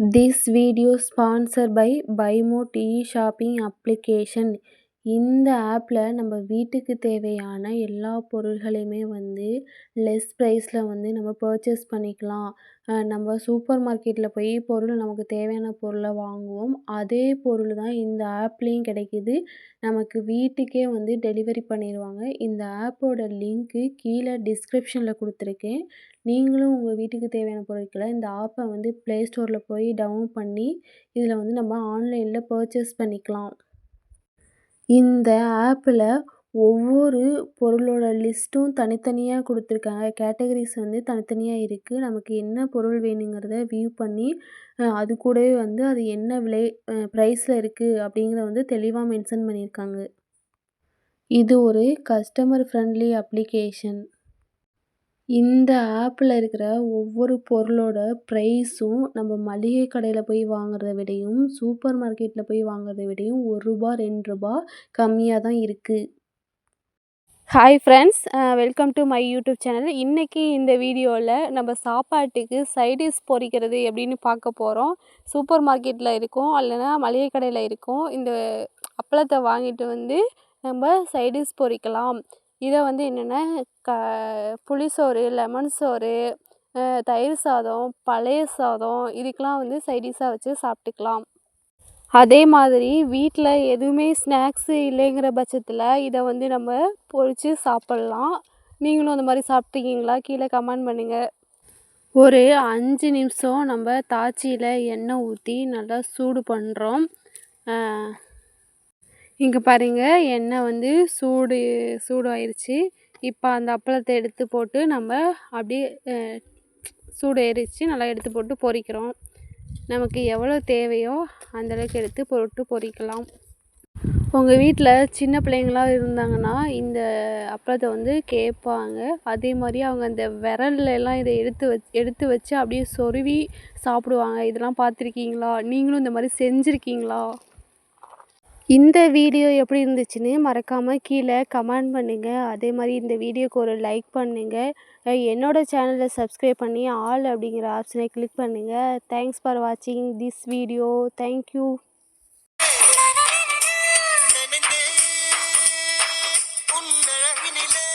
This video sponsored by Buy TE shopping application. இந்த ஆப்பில் நம்ம வீட்டுக்கு தேவையான எல்லா பொருள்களையுமே வந்து லெஸ் ப்ரைஸில் வந்து நம்ம பர்ச்சேஸ் பண்ணிக்கலாம். நம்ம சூப்பர் மார்க்கெட்டில் போய் பொருள் நமக்கு தேவையான பொருளை வாங்குவோம். அதே பொருள் தான் இந்த ஆப்லேயும் கிடைக்கிது. நமக்கு வீட்டுக்கே வந்து டெலிவரி பண்ணிடுவாங்க இந்த ஆப்போட லிங்க்கு கீழே டிஸ்கிரிப்ஷனில் கொடுத்துருக்கேன். நீங்களும் உங்கள் வீட்டுக்கு தேவையான பொருட்களை இந்த ஆப்பை வந்து ப்ளே ஸ்டோரில் போய் டவுன் பண்ணி இதில் வந்து நம்ம ஆன்லைனில் பர்ச்சேஸ் பண்ணிக்கலாம். இந்த ஆப்பில் ஒவ்வொரு பொருளோட லிஸ்ட்டும் தனித்தனியாக கொடுத்துருக்காங்க. கேட்டகரிஸ் வந்து தனித்தனியாக இருக்கு. நமக்கு என்ன பொருள் வேணுங்கிறத வியூ பண்ணி அது கூடவே வந்து அது என்ன விலை ப்ரைஸில் இருக்குது அப்படிங்கிறத வந்து தெளிவாக மென்ஷன் பண்ணியிருக்காங்க. இது ஒரு கஸ்டமர் ஃப்ரெண்ட்லி அப்ளிகேஷன். இந்த ஆப்பில் இருக்கிற ஒவ்வொரு பொருளோட ப்ரைஸும் நம்ம மளிகை கடையில் போய் வாங்குறத விடையும் சூப்பர் மார்க்கெட்டில் போய் வாங்குறத விடையும் ஒரு ரூபா ரெண்டு ரூபா கம்மியாக தான் இருக்குது. Hi friends welcome to my YouTube channel இன்றைக்கி இந்த வீடியோவில் நம்ம சாப்பாட்டுக்கு சைடிஷ் பொறிக்கிறது எப்படின்னு பார்க்க போகிறோம் சூப்பர் மார்க்கெட்டில் இருக்கும் இல்லைனா மளிகை கடையில் இருக்கும். இந்த அப்பளத்தை வாங்கிட்டு வந்து நம்ம சைடிஷ் பொறிக்கலாம். இதை வந்து என்னென்னா க புளிசோறு லெமன் சோறு தயிர் சாதம் பழைய சாதம் இதுக்கெலாம் வந்து சைடிஷ்ஷாக வச்சு சாப்பிட்டுக்கலாம். அதே மாதிரி வீட்டில் எதுவுமே ஸ்நாக்ஸு இல்லைங்கிற பட்சத்தில் இதை வந்து நம்ம பொரித்து சாப்பிட்லாம். நீங்களும் அந்த மாதிரி சாப்பிட்ருக்கீங்களா கீழே கமெண்ட் பண்ணுங்கள் ஒரு அஞ்சு நிமிஷம் நம்ம தாச்சியில் எண்ணெய் ஊற்றி நல்லா சூடு பண்ணுறோம் இங்கே பாருங்கள் எண்ணெய் வந்து சூடு சூடு ஆயிடுச்சு இப்போ அந்த அப்பளத்தை எடுத்து போட்டு நம்ம அப்படியே சூடு ஏறிச்சு நல்லா எடுத்து போட்டு பொறிக்கிறோம் நமக்கு எவ்வளோ தேவையோ அந்தளவுக்கு எடுத்து போட்டு பொறிக்கலாம் உங்கள் வீட்டில் சின்ன பிள்ளைங்களாம் இருந்தாங்கன்னா இந்த அப்பளத்தை வந்து கேட்பாங்க அதே மாதிரி அவங்க அந்த விரல்லலாம் இதை எடுத்து வச் எடுத்து வச்சு அப்படியே சொருவி சாப்பிடுவாங்க. இதெல்லாம் பார்த்துருக்கீங்களா? நீங்களும் இந்த மாதிரி செஞ்சுருக்கீங்களா? இந்த வீடியோ எப்படி இருந்துச்சுன்னு மறக்காமல் கீழே கமெண்ட் பண்ணுங்கள் அதே மாதிரி இந்த வீடியோக்கு ஒரு லைக் பண்ணுங்கள் என்னோடய சேனலை சப்ஸ்கிரைப் பண்ணி ஆல் அப்படிங்கிற ஆப்ஷனை கிளிக் பண்ணுங்கள் தேங்க்ஸ் ஃபார் வாட்சிங் திஸ் வீடியோ தேங்க்யூ உன்னழகினிலே